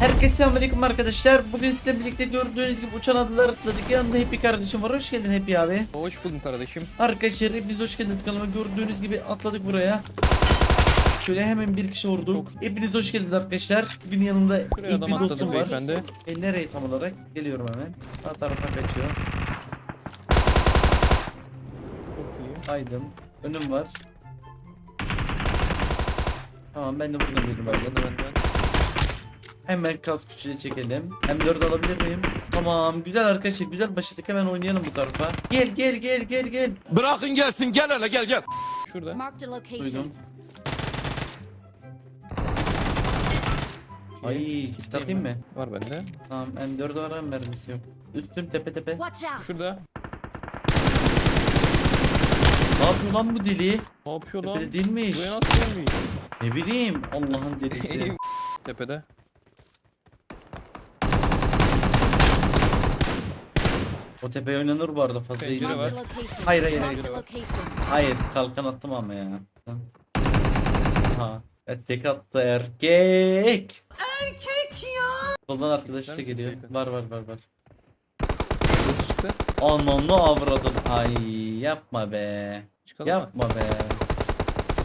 Herkese selamünaleyküm arkadaşlar. Bugün sizinle birlikte gördüğünüz gibi uçan adalar atladık. Yanımda Happy kardeşim var. Hoş geldin Happy abi. Hoş buldum kardeşim. Arkadaşlar hepiniz hoş geldiniz kanalıma. Gördüğünüz gibi atladık buraya. Şöyle hemen bir kişi vurduk. Hepiniz hoş geldiniz arkadaşlar. Bugün yanımda Şuraya ilk bir dostum var. beyefendi. E, nereye tam olarak? Geliyorum hemen. Sağ tarafa kaçıyor. Çok iyi. Haydım. Önüm var. Tamam ben de buradan abi. Ben de benden. Hemen kas küçüğe çekelim. M4 alabilir miyim? Tamam güzel arkadaşlar güzel başladık hemen oynayalım bu tarafa. Gel gel gel gel gel. Bırakın gelsin gel hele gel gel. Şurada. Marked a location. Duydum. Ay kit atayım mı? Var bende. Tamam M4 var ama mermisi yok. Üstüm tepe tepe. Watch out. Şurada. Ne yapıyor lan bu deli? Ne yapıyor lan? Tepede değilmiş. Buraya nasıl gelmiş? Ne bileyim Allah'ın delisi. Tepede. O tepeye oynanır bu arada fazla iyi. Pencere var. Hayır, hayır, hayır. Hayır kalkan attım ama ya. Ha. Ya tek attı erkek. Erkek ya. Soldan arkadaş da geliyor. Var var var var. Ananı avradın. Ay yapma be. Çıkalım mı? Yapma be.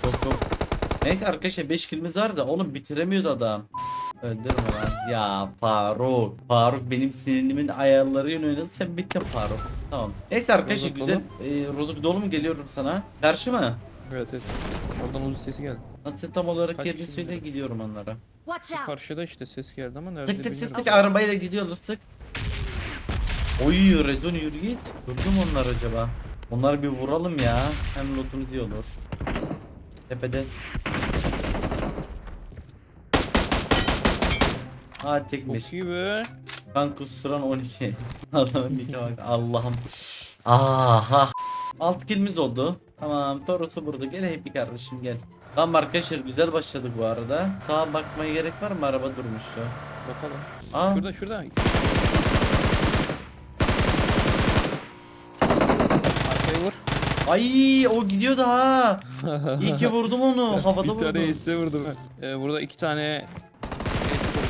Çok çok. Neyse arkadaşlar 5 kilimiz var da oğlum bitiremiyordu adam. Öldürme lan. Ya Faruk. Faruk benim sinirimin ayarlarıyla oynadı. Sen bittin Faruk. Tamam. Neyse arkadaşlar Rozok güzel. Ee, Rozok dolu mu geliyorum sana? Karşı mı? Evet evet. Oradan uzun sesi geldi. Nasıl tam olarak Kaç yerini söyle gidiyor? gidiyorum onlara. Watch out. Karşıda işte ses geldi ama nerede Tık tık tık bilmiyorum. tık arabayla gidiyorlar sık. Oy rezon yürü git. Durdu mu onlar acaba? Onları bir vuralım ya. Hem lootumuz iyi olur. Tepede. Ha tekmiş. Çok iyi be. Kan kusturan 12. Adamın nike bak. Allah'ım. Aha. Alt kilimiz oldu. Tamam Toros'u burada. Gel hep bir kardeşim gel. Tamam arkadaşlar güzel başladık bu arada. Sağa bakmaya gerek var mı? Araba durmuştu. Bakalım. Aa. Şurada şurada. Arkaya vur. Ay o gidiyor ha. İyi ki vurdum onu. Havada bir tane vurdum. ise vurdum. Ee, burada iki tane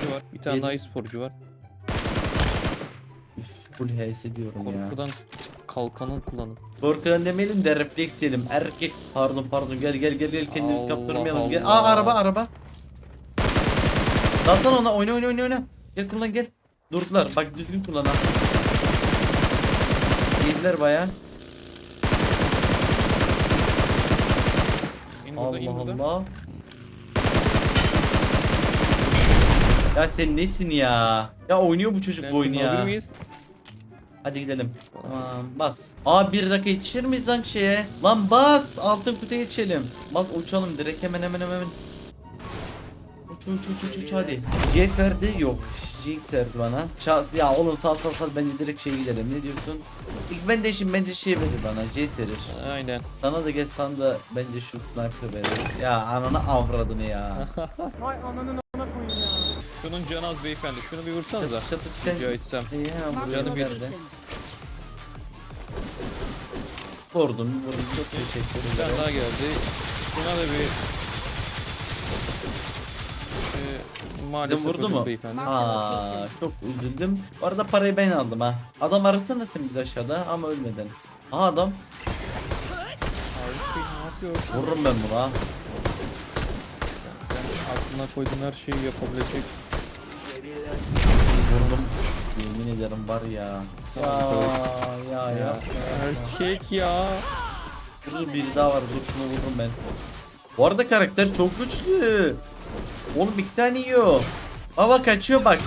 e-sporcu var. Bir tane Yedi. daha e-sporcu var. Üf, full HS diyorum ya. Korkudan kalkanın kullanın. Korkudan demeyelim de refleks diyelim. Erkek. Pardon pardon gel gel gel gel kendimizi Allah kaptırmayalım. Gel. Aa Allah. araba araba. Dalsana ona oyna oyna oyna oyna. Gel kullan gel. Durdular. Bak düzgün kullan ha. Yediler baya. İn burada, in Allah burada. Allah. Ya sen nesin ya? Ya oynuyor bu çocuk bu oyunu ya. miyiz? Hadi gidelim. Tamam bas. Aa bir dakika yetişir miyiz lan şeye? Lan bas. Altın kutuya geçelim. Bas uçalım direkt hemen hemen hemen. Uç uç uç uç uç hadi. Yes verdi yok. Jinx verdi bana. Şans ya oğlum sal sal sal bence direkt şey gidelim. Ne diyorsun? İlk ben de işim bence şey verir bana. Jace verir. Aynen. Sana da gel sana da bence şu sniper verir. Ya ananı avradını ya. Şunun canı az beyefendi. Şunu bir vursanıza. Çatış çatış sen. Rica etsem. Ya Marked buraya a da verdi. location. Vurdum vurdum çok teşekkür Bir tane ederim. daha geldi. Şuna da bir... Ee, maalesef vurdu öldü mu? beyefendi. Aa, çok üzüldüm. Bu arada parayı ben aldım ha. Adam arasana sen bizi aşağıda ama ölmeden. Aha adam. Bey ne yapıyorsun? Vururum ben bunu ha. Sen aklına koyduğun her şeyi yapabilecek. Vurdum. Yemin ederim var ya. Ya ya ya. Erkek ya. Burada biri daha var. Dur şunu vururum ben. Bu arada karakter çok güçlü. Oğlum bir tane yiyor. Hava kaçıyor bak.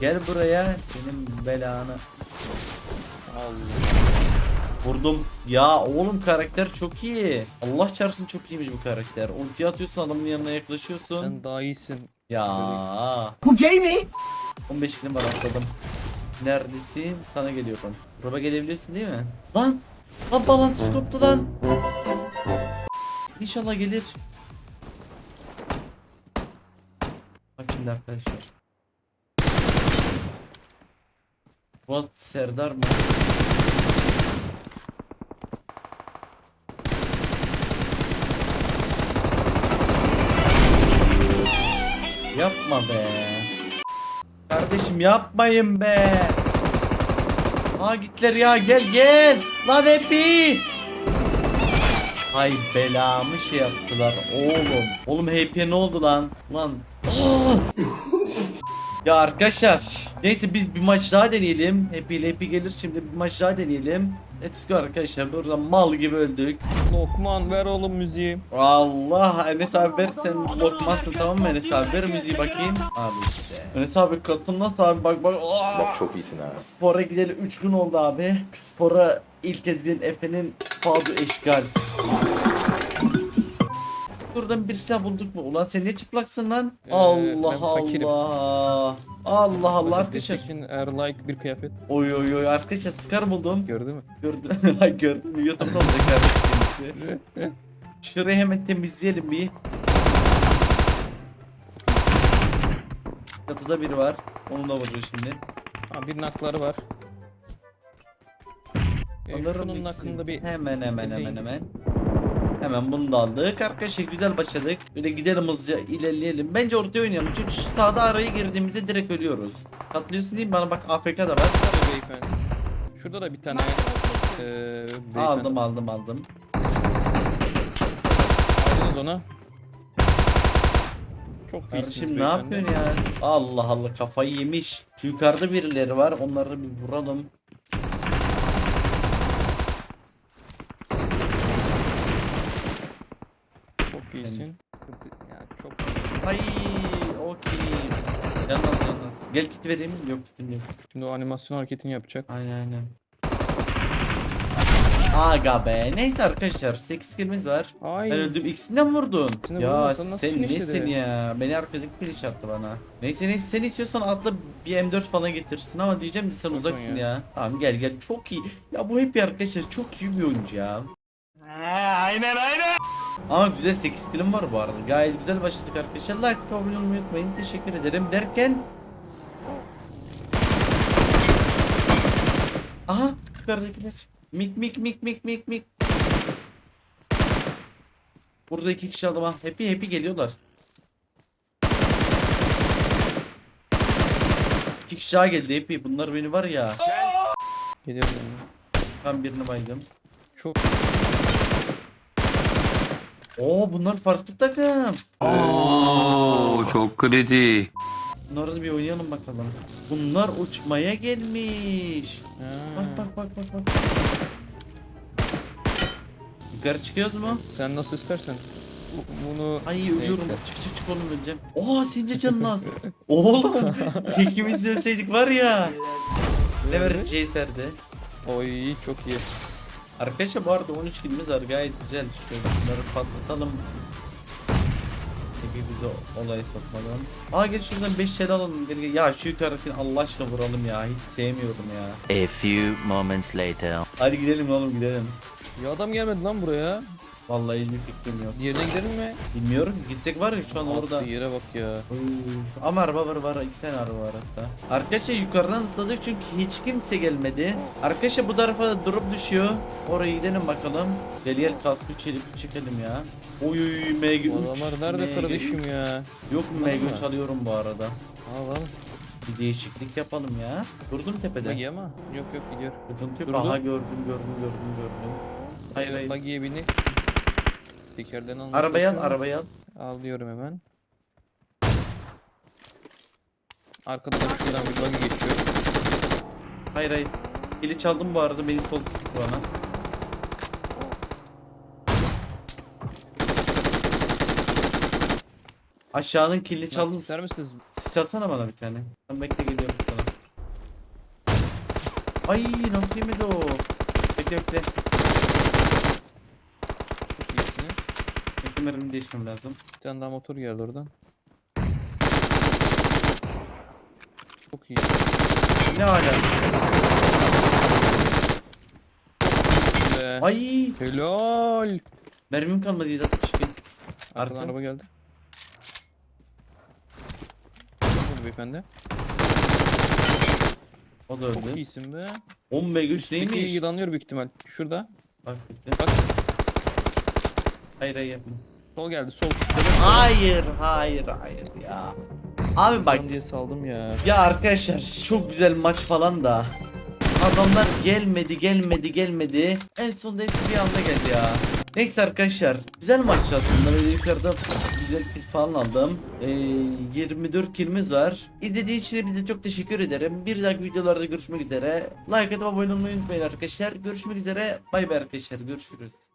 Gel buraya. Senin belanı. Allah. Vurdum. Ya oğlum karakter çok iyi. Allah çarpsın çok iyiymiş bu karakter. Ulti atıyorsun adamın yanına yaklaşıyorsun. Sen daha iyisin. Ya. Bu gay mi? 15 kilim var atladım. Neredesin? Sana geliyorum. Buraya gelebiliyorsun değil mi? Lan! Lan bağlantısı koptu lan. İnşallah gelir. Bak şimdi arkadaşlar. What Serdar mı? Yapma be. kardeşim yapmayın be. Aa gittiler ya gel gel. Lan Happy. Ay belamı şey yaptılar oğlum. Oğlum Happy'e ne oldu lan? Lan. Ya arkadaşlar neyse biz bir maç daha deneyelim. Happy ile Happy gelir şimdi bir maç daha deneyelim. Let's go arkadaşlar burada mal gibi öldük. Lokman ver oğlum müziği. Allah Enes abi ver sen lokmazsın tamam mı Enes abi ver müziği bakayım. Abi işte. Enes abi kasım nasıl abi bak bak. Aa! Bak çok iyisin ha. Spora gideli 3 gün oldu abi. Spora ilk kez giden Efe'nin spadu eşgal. Buradan bir silah bulduk mu? Ulan sen ne çıplaksın lan? Ee, Allah. Allah. Allah Allah arkadaşlar. için like bir kıyafet Oy oy oy arkadaşlar Scar buldum. gördü mü? Gördüm. Ay gördüm. YouTube'da olacak kardeşim kendisi. Şurayı hemen temizleyelim bir. Çatıda biri var. Onu da vuracağız şimdi. Ha bir nakları var. Ee, Alırım şunun ikisini. hakkında bir Hemen hemen hemen Dinleyin. hemen. Hemen bunu da aldık. Arkadaşlar güzel başladık. Böyle gidelim hızlıca ilerleyelim. Bence ortaya oynayalım. Çünkü şu sağda araya girdiğimizde direkt ölüyoruz. Katlıyorsun değil mi? Bana bak AFK da var. Tabii beyefendi. Şurada da bir tane beyefendi. Aldım aldım aldım. Aldınız onu. Çok Kardeşim ne yapıyorsun ya? Allah Allah kafayı yemiş. Şu yukarıda birileri var. Onları bir vuralım. İyisin. Ya çok Ay okey. Canlan canlan. Gel kit vereyim. Yok kitim yok. Şimdi o animasyon hareketini yapacak. Aynen aynen. Aga be. Neyse arkadaşlar 8 kilimiz var. Ay. Ben öldüm. İkisinden mi vurdun? İkisini ya nasıl sen nesin ya? Beni arkadaki finish attı bana. Neyse neyse sen istiyorsan atla bir M4 falan getirsin ama diyeceğim de sen Bakın uzaksın ya. ya. Tamam gel gel çok iyi. Ya bu hep bir arkadaşlar çok iyi bir oyuncu ya. aynen aynen. Ama güzel 8 kilim var bu arada. Gayet güzel başladık arkadaşlar. Like ve abone olmayı unutmayın. Teşekkür ederim derken Aha yukarıdakiler. Mik mik mik mik mik mik. Burada iki kişi aldım ha. Happy happy geliyorlar. İki kişi daha geldi happy. Bunlar beni var ya. Geliyorum ben. Ben birini baydım. Çok Oo bunlar farklı takım. Oo çok kritik. Bunları bir oynayalım bakalım. Bunlar uçmaya gelmiş. Ha. Bak bak bak bak bak. Yukarı çıkıyoruz mu? Sen nasıl istersen. Bu- Bunu Ay ölüyorum. Neyse. Çık çık çık oğlum öleceğim. Oha senin de canın az. Oğlum ikimiz de ölseydik var ya. Ne vereceği serdi. Oy çok iyi. Arkadaşlar bu arada 13 kilimiz var gayet güzel. Şöyle bunları patlatalım. Peki bize olaya sokmadan. Aa gel şuradan 5 şel alalım. Gel. Ya şu yukarıdakini Allah aşkına vuralım ya. Hiç sevmiyorum ya. A few moments later. Hadi gidelim oğlum gidelim. Ya adam gelmedi lan buraya. Vallahi hiçbir fikrim yok. Diğerine gidelim mi? Bilmiyorum gitsek var ya şu an orada. Attığı yere bak ya. Uf, Ama araba var var iki tane araba var hatta. Arkadaşlar yukarıdan atladık çünkü hiç kimse gelmedi. Arkadaşlar bu tarafa drop düşüyor. Oraya gidelim bakalım. Gel gel kaskı çelip çekelim ya. Oy MG3. Bu adamlar nerede MG3. kardeşim ya? Yok mu Var MG3 mı? alıyorum bu arada. Al al. Bir değişiklik yapalım ya. Durdum tepede. Buggy ama. Yok yok gidiyor. Sıkıntı yok. Durdu. Aha gördüm gördüm gördüm gördüm. Hayır hayır. Buggy'ye bindi. Tekerden al. Arabayı al arabayı al. Al diyorum hemen. Arkada da şuradan bir buggy geçiyor. Hayır hayır. Eli çaldım bu arada beni sol sıktı bana. Aşağının Çaldım. çaldım. İster misiniz? Sis atsana bana bir tane. Ben bekle geliyorum sana. Ay nasıl yemedi o? Bekle bekle. Çok iyisini. Bekle mermi değişmem lazım. Bir tane daha motor geldi oradan. Çok iyi. Ne hala? Be. Ay Helal. mermim kalmadı 762. Arkadan Arka. araba geldi. Oldu beyefendi? O da Çok öldü. iyisin be. 10 MG3 Peki neymiş? yılanlıyor büyük ihtimal. Şurada. Bak bekle. Bak Hayır hayır yapma. sol geldi sol. Hayır hayır hayır ya. Abi bak Bak. diye saldım ya. ya arkadaşlar çok güzel maç falan da adamlar gelmedi gelmedi gelmedi en sonunda hepsi bir anda geldi ya. Neyse arkadaşlar güzel maç aslında böyle yukarıda güzel kill falan aldım. Ee, 24 killimiz var. İzlediğiniz için hepinize çok teşekkür ederim. Bir dahaki videolarda görüşmek üzere. Like atıp abone olmayı unutmayın arkadaşlar. Görüşmek üzere. Bay bay arkadaşlar. Görüşürüz.